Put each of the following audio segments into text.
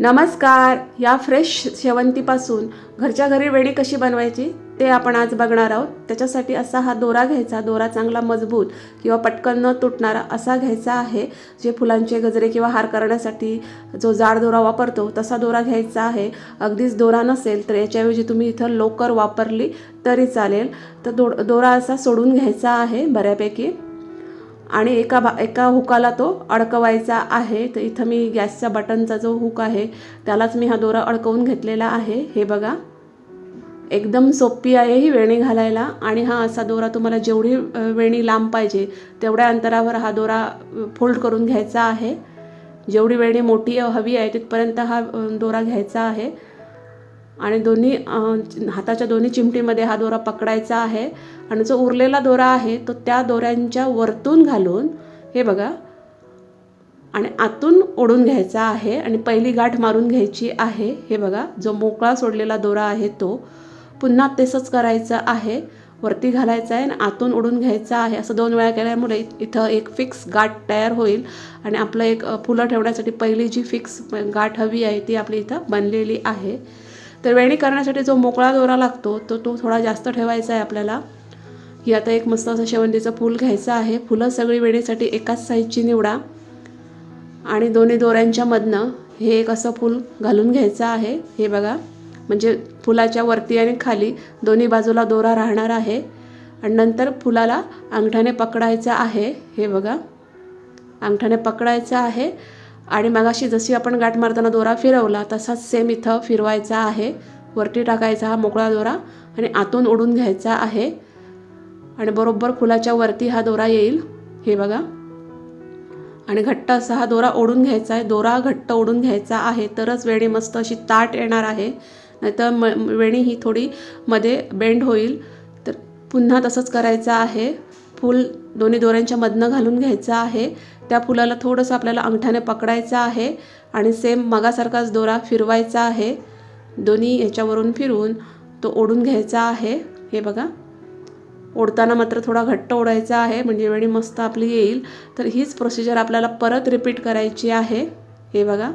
नमस्कार या फ्रेश शेवंतीपासून घरच्या घरी वेणी कशी बनवायची ते आपण आज बघणार आहोत. त्याच्यासाठी असा हा दोरा घ्यायचा दोरा चांगला मजबूत किंवा पटकन न तुटणारा असा घ्यायचा आहे जे फुलांचे गजरे किंवा हार करण्यासाठी जो जाड दोरा वापरतो तसा दोरा घ्यायचा आहे. अगदीच दोरा नसेल तर याच्याऐवजी तुम्ही इथं लोकर वापरली तरी चालेल. तर दो दोरा असा सोडून घ्यायचा आहे बऱ्यापैकी. आणि एका भा एका हुकाला तो अडकवायचा आहे. तर इथं मी गॅसच्या बटनचा जो हुक आहे त्यालाच मी हा दोरा अडकवून घेतलेला आहे. हे बघा. एकदम सोपी आहे ही वेणी घालायला आणि हा असा दोरा तुम्हाला जेवढी वेणी लांब पाहिजे तेवढ्या अंतरावर हा दोरा फोल्ड करून घ्यायचा आहे. जेवढी वेणी मोठी हवी आहे तिथपर्यंत हा दोरा घ्यायचा आहे. आणि दोन्ही हाताच्या दोन्ही चिमटीमध्ये हा दोरा पकडायचा आहे. आणि जो उरलेला दोरा आहे तो त्या दोऱ्यांच्या वरतून घालून हे बघा आणि आतून ओढून घ्यायचा आहे आणि पहिली गाठ मारून घ्यायची आहे. हे बघा जो मोकळा सोडलेला दोरा आहे तो पुन्हा तसंच करायचं आहे. वरती घालायचं आहे आणि आतून ओढून घ्यायचा आहे. असं दोन वेळा केल्यामुळे इथं एक फिक्स गाठ तयार होईल आणि आपलं एक फुलं ठेवण्यासाठी पहिली जी फिक्स गाठ हवी आहे ती आपली इथं बनलेली आहे. तर वेणी करण्यासाठी जो मोकळा दोरा लागतो तो तो थोडा जास्त ठेवायचा आहे आपल्याला. ही आता एक मस्त असं शेवंतीचं फूल घ्यायचं आहे. फुलं सगळी वेणीसाठी एकाच साईजची निवडा. आणि दोन्ही दोऱ्यांच्या मधनं हे एक असं फूल घालून घ्यायचं आहे. हे बघा म्हणजे फुलाच्या वरती आणि खाली दोन्ही बाजूला दोरा राहणार आहे. आणि नंतर फुलाला अंगठ्याने पकडायचं आहे. हे बघा अंगठाने पकडायचं आहे. आणि मगाशी जशी आपण गाठ मारताना दोरा फिरवला तसाच सेम इथं फिरवायचा आहे. वरती टाकायचा हा मोकळा दोरा आणि आतून ओढून घ्यायचा आहे. आणि बरोबर फुलाच्या वरती हा दोरा येईल. हे बघा. आणि घट्ट असा हा दोरा ओढून घ्यायचा आहे. दोरा घट्ट ओढून घ्यायचा आहे. तरच वेणी मस्त अशी ताट येणार आहे. नाहीतर म वेणी ही थोडी मध्ये बेंड होईल. तर पुन्हा तसंच करायचं आहे. फूल दोन्ही दोऱ्यांच्या मधनं घालून घ्यायचं आहे. त्या फुलाला थोडंसं आपल्याला अंगठ्याने पकडायचं आहे आणि सेम मगासारखाच दोरा फिरवायचा आहे. दोन्ही ह्याच्यावरून फिरवून तो ओढून घ्यायचा आहे. हे बघा. ओढताना मात्र थोडा घट्ट ओढायचा आहे. म्हणजे वेळी मस्त आपली येईल. तर हीच प्रोसिजर आपल्याला परत रिपीट करायची आहे. हे बघा.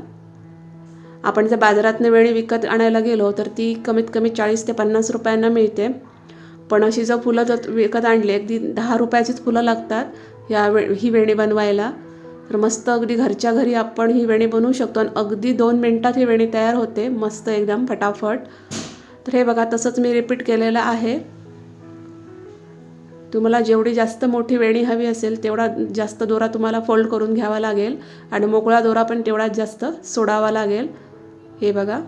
आपण जर बाजारातनं वेळी विकत आणायला गेलो तर ती कमीत कमी चाळीस ते पन्नास रुपयांना मिळते. पण अशी जर फुलं जर विकत आणली अगदी दहा रुपयाचीच फुलं लागतात या वे ही वेणी बनवायला. तर मस्त अगदी घरच्या घरी आपण ही वेणी बनवू शकतो आणि अगदी दोन मिनटात ही वेणी तयार होते मस्त एकदम फटाफट. तर हे बघा तसंच मी रिपीट केलेलं आहे. तुम्हाला जेवढी जास्त मोठी वेणी हवी असेल तेवढा जास्त दोरा तुम्हाला फोल्ड करून घ्यावा लागेल आणि मोकळा दोरा पण तेवढाच जास्त सोडावा लागेल. हे बघा.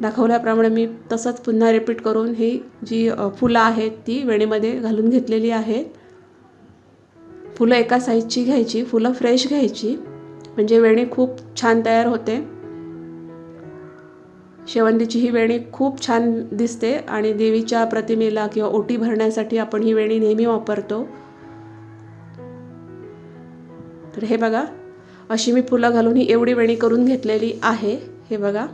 दाखवल्याप्रमाणे मी तसंच पुन्हा रिपीट करून ही जी फुलं आहेत ती वेणीमध्ये घालून घेतलेली आहेत. फुलं एका साईजची घ्यायची फुलं फ्रेश घ्यायची. म्हणजे वेणी खूप छान तयार होते. शेवंतीची ही वेणी खूप छान दिसते आणि देवीच्या प्रतिमेला किंवा ओटी भरण्यासाठी आपण ही वेणी नेहमी वापरतो. तर हे बघा अशी मी फुलं घालून ही एवढी वेणी करून घेतलेली आहे. हे बघा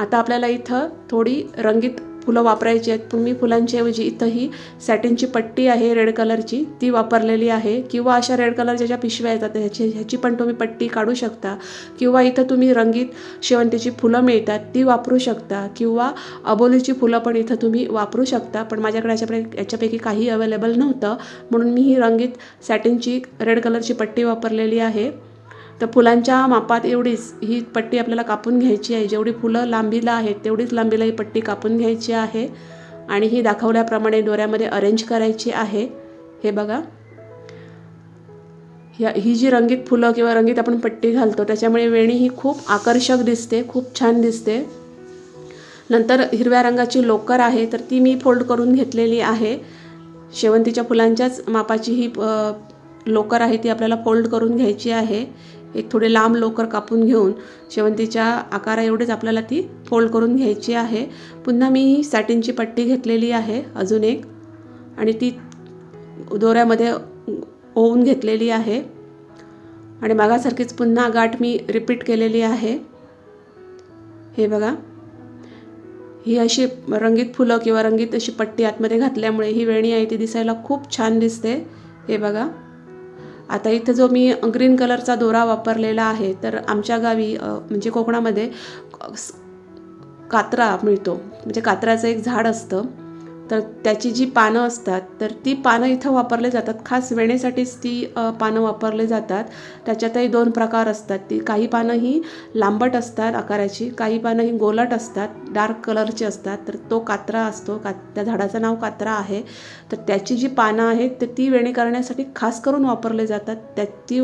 आता आपल्याला इथं थोडी रंगीत फुलं वापरायची आहेत. पण मी फुलांची ऐवजी इथं ही सॅटिनची पट्टी आहे रेड कलरची ती वापरलेली आहे. किंवा अशा रेड कलरच्या ज्या पिशव्या येतात ह्याची ह्याची पण तुम्ही पट्टी काढू शकता. किंवा इथं तुम्ही रंगीत शेवंतीची फुलं मिळतात ती वापरू शकता. किंवा अबोलीची फुलं पण इथं तुम्ही वापरू शकता. पण माझ्याकडे याच्यापैकी याच्यापैकी काही अवेलेबल नव्हतं. म्हणून मी ही रंगीत सॅटिनची रेड कलरची पट्टी वापरलेली आहे. तर फुलांच्या मापात एवढीच ही पट्टी आपल्याला कापून घ्यायची आहे. जेवढी फुलं लांबीला आहेत तेवढीच लांबीला ही पट्टी कापून घ्यायची आहे. आणि ही दाखवल्याप्रमाणे दोऱ्यामध्ये अरेंज करायची आहे. हे बघा. ह्या ही जी रंगीत फुलं किंवा रंगीत आपण पट्टी घालतो त्याच्यामुळे वेणी ही खूप आकर्षक दिसते खूप छान दिसते. नंतर हिरव्या रंगाची लोकर आहे तर ती मी फोल्ड करून घेतलेली आहे. शेवंतीच्या फुलांच्याच मापाची ही लोकर आहे ती आपल्याला फोल्ड करून घ्यायची आहे. एक थोडे लांब लोकर कापून घेऊन शेवंतीच्या आकारा एवढेच आपल्याला ती फोल्ड करून घ्यायची आहे. पुन्हा मी सॅटिनची पट्टी घेतलेली आहे अजून एक. आणि ती दोऱ्यामध्ये ओवून घेतलेली आहे. आणि मागासारखीच पुन्हा गाठ मी रिपीट केलेली आहे. हे बघा. ही अशी रंगीत फुलं किंवा रंगीत अशी पट्टी आतमध्ये घातल्यामुळे ही वेणी आहे ती दिसायला खूप छान दिसते. हे बघा. आता इथं जो मी ग्रीन कलरचा दोरा वापरलेला आहे तर आमच्या गावी म्हणजे कोकणामध्ये कात्रा मिळतो. म्हणजे कात्र्याचं एक झाड असतं. तर त्याची जी पानं असतात तर ती पानं इथं वापरले जातात. खास वेणेसाठीच ती पानं वापरले जातात. त्याच्यातही दोन प्रकार असतात. ती काही पानं ही लांबट असतात आकाराची काही पानं ही गोलट असतात डार्क कलरची असतात. तर तो कात्रा असतो का त्या झाडाचं नाव कात्रा आहे. तर त्याची जी पानं आहेत तर ती वेणी करण्यासाठी खास करून वापरले जातात. त्या ती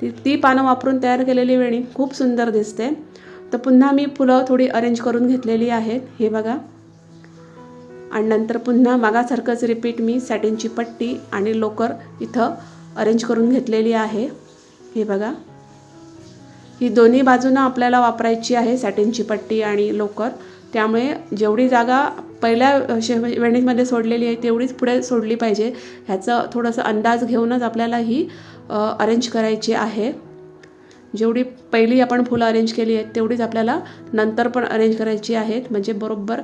ती ती पानं वापरून तयार केलेली वेणी खूप सुंदर दिसते. तर पुन्हा मी फुलं थोडी अरेंज करून घेतलेली आहेत. हे बघा. आणि नंतर पुन्हा मागासारखंच रिपीट मी सॅटिनची पट्टी आणि लोकर इथं अरेंज करून घेतलेली आहे. हे बघा. ही दोन्ही बाजूनं आपल्याला वापरायची आहे सॅटिनची पट्टी आणि लोकर त्यामुळे जेवढी जागा पहिल्या शे वेणीमध्ये सोडलेली आहे तेवढीच पुढे सोडली पाहिजे. ह्याचं थोडंसं अंदाज घेऊनच आपल्याला ही अरेंज करायची आहे. जेवढी पहिली आपण फुलं अरेंज केली आहेत तेवढीच आपल्याला नंतर पण अरेंज करायची आहेत. म्हणजे बरोबर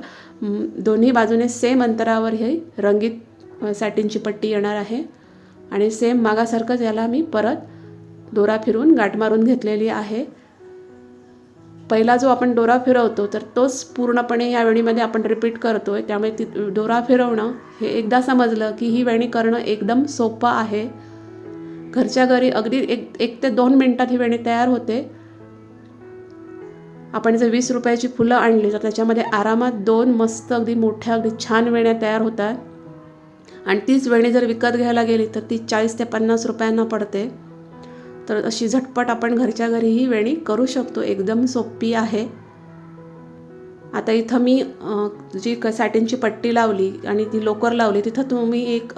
दोन्ही बाजूने सेम अंतरावर हे रंगीत सॅटिनची पट्टी येणार आहे. आणि सेम मागासारखंच याला मी परत दोरा फिरून गाठ मारून घेतलेली आहे. पहिला जो आपण दोरा फिरवतो तर तोच पूर्णपणे या वेणीमध्ये आपण रिपीट करतो आहे त्यामुळे ती दोरा फिरवणं हे एकदा समजलं की ही वेणी करणं एकदम सोपं आहे. घरच्या घरी अगदी एक एक ते दोन मिनटात ही वेणी तयार होते. आपण जर वीस रुपयाची फुलं आणली तर त्याच्यामध्ये आरामात दोन मस्त अगदी मोठ्या अगदी छान वेण्या तयार होतात. आणि तीच वेणी जर विकत घ्यायला गेली तर ती चाळीस ते पन्नास रुपयांना पडते. तर अशी झटपट आपण घरच्या घरी ही वेणी करू शकतो. एकदम सोपी आहे. आता इथं मी जी क सॅटिनची पट्टी लावली आणि ती लोकर लावली तिथं तुम्ही एक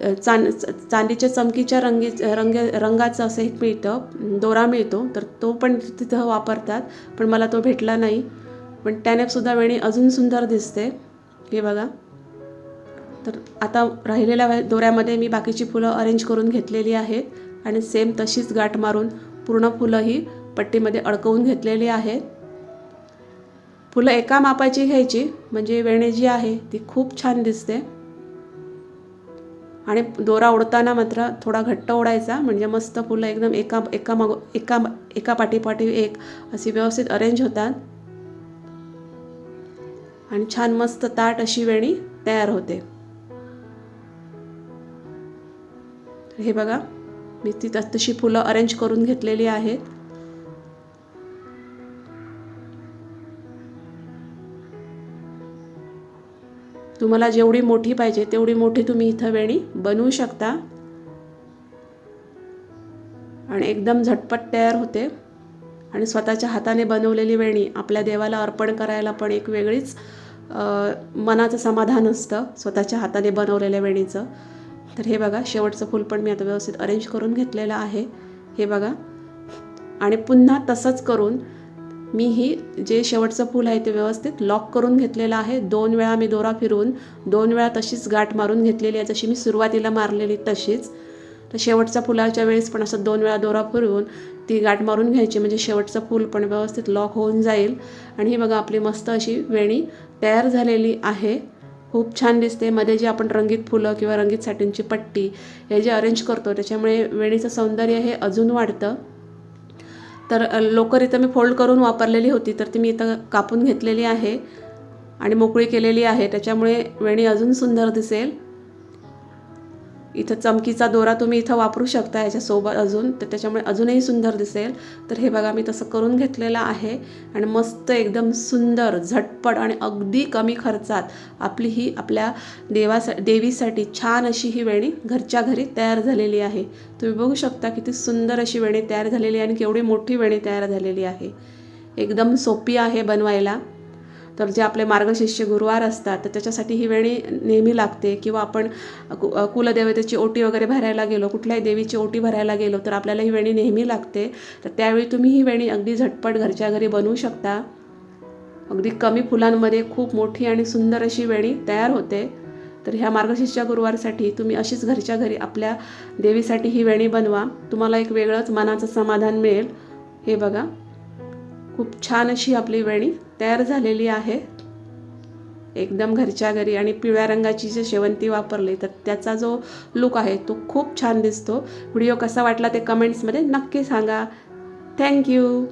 चांद चांदीच्या चमकीच्या रंगी रंग रंगाचं असं एक मिळतं दोरा मिळतो तर तो पण तिथं वापरतात पण मला तो भेटला नाही. पण त्याने सुद्धा वेणी अजून सुंदर दिसते. हे बघा. तर आता राहिलेल्या दोऱ्यामध्ये मी बाकीची फुलं अरेंज करून घेतलेली आहेत आणि सेम तशीच गाठ मारून पूर्ण फुलं ही पट्टीमध्ये अडकवून घेतलेली आहेत. फुलं एका मापाची घ्यायची म्हणजे वेणी जी आहे ती खूप छान दिसते. आणि दोरा ओढताना मात्र थोडा घट्ट ओढायचा म्हणजे मस्त फुलं एकदम एका एका मागो एका एका पाठीपाठी एक अशी व्यवस्थित अरेंज होतात. आणि छान मस्त ताट अशी वेणी तयार होते. हे बघा मी ती तस- तशी फुलं अरेंज करून घेतलेली आहेत. तुम्हाला जेवढी मोठी पाहिजे तेवढी मोठी तुम्ही इथं वेणी बनवू शकता. आणि एकदम झटपट तयार होते. आणि स्वतःच्या हाताने बनवलेली वेणी आपल्या देवाला अर्पण करायला पण एक वेगळीच मनाचं समाधान असतं स्वतःच्या हाताने बनवलेल्या वेणीचं. तर हे बघा शेवटचं फूल पण मी आता व्यवस्थित अरेंज करून घेतलेलं आहे. हे बघा. आणि पुन्हा तसंच करून मी ही जे शेवटचं फूल आहे ते व्यवस्थित लॉक करून घेतलेलं आहे. दोन वेळा मी दोरा फिरून दोन वेळा तशीच गाठ मारून घेतलेली आहे. जशी मी सुरुवातीला मारलेली तशीच. तर शेवटच्या फुलाच्या वेळेस पण असं दोन वेळा दोरा फिरवून ती गाठ मारून घ्यायची. म्हणजे शेवटचं फूल पण व्यवस्थित लॉक होऊन जाईल. आणि ही बघा आपली मस्त अशी वेणी तयार झालेली आहे. खूप छान दिसते. मध्ये जे आपण रंगीत फुलं किंवा रंगीत साठींची पट्टी हे जे अरेंज करतो त्याच्यामुळे वेणीचं सौंदर्य हे अजून वाढतं. तर लोकर इथं मी फोल्ड करून वापरलेली होती तर ती मी इथं कापून घेतलेली आहे आणि मोकळी केलेली आहे. त्याच्यामुळे वेणी अजून सुंदर दिसेल. इथं चमकीचा दोरा तुम्ही इथं वापरू शकता याच्यासोबत अजून. तर त्याच्यामुळे अजूनही सुंदर दिसेल. तर हे बघा मी तसं करून घेतलेलं आहे. आणि मस्त एकदम सुंदर झटपट आणि अगदी कमी खर्चात आपली ही आपल्या देवासा देवीसाठी छान अशी ही वेणी घरच्या घरी तयार झालेली आहे. तुम्ही बघू शकता किती सुंदर अशी वेणी तयार झालेली आहे आणि केवढी मोठी वेणी तयार झालेली आहे. एकदम सोपी आहे बनवायला. तर जे आपले मार्गशिष्य गुरुवार असतात तर त्याच्यासाठी ही वेणी नेहमी लागते. किंवा आपण कु- कुलदेवतेची ओटी वगैरे भरायला गेलो कुठल्याही देवीची ओटी भरायला गेलो तर आपल्याला ही वेणी नेहमी लागते. तर त्यावेळी तुम्ही ही वेणी अगदी झटपट घरच्या घरी बनवू शकता. अगदी कमी फुलांमध्ये खूप मोठी आणि सुंदर अशी वेणी तयार होते. तर ह्या मार्गशीर्षच्या गुरुवारसाठी तुम्ही अशीच घरच्या घरी आपल्या देवीसाठी ही वेणी बनवा. तुम्हाला एक वेगळंच मनाचं समाधान मिळेल. हे बघा. खूप छान अशी आपली वेणी तयार झालेली आहे. एकदम घरच्या घरी आणि पिवळ्या रंगाची जी शेवंती वापरली तर त्याचा जो लुक आहे तो खूप छान दिसतो. व्हिडिओ कसा वाटला ते कमेंट्समध्ये नक्की सांगा. थँक्यू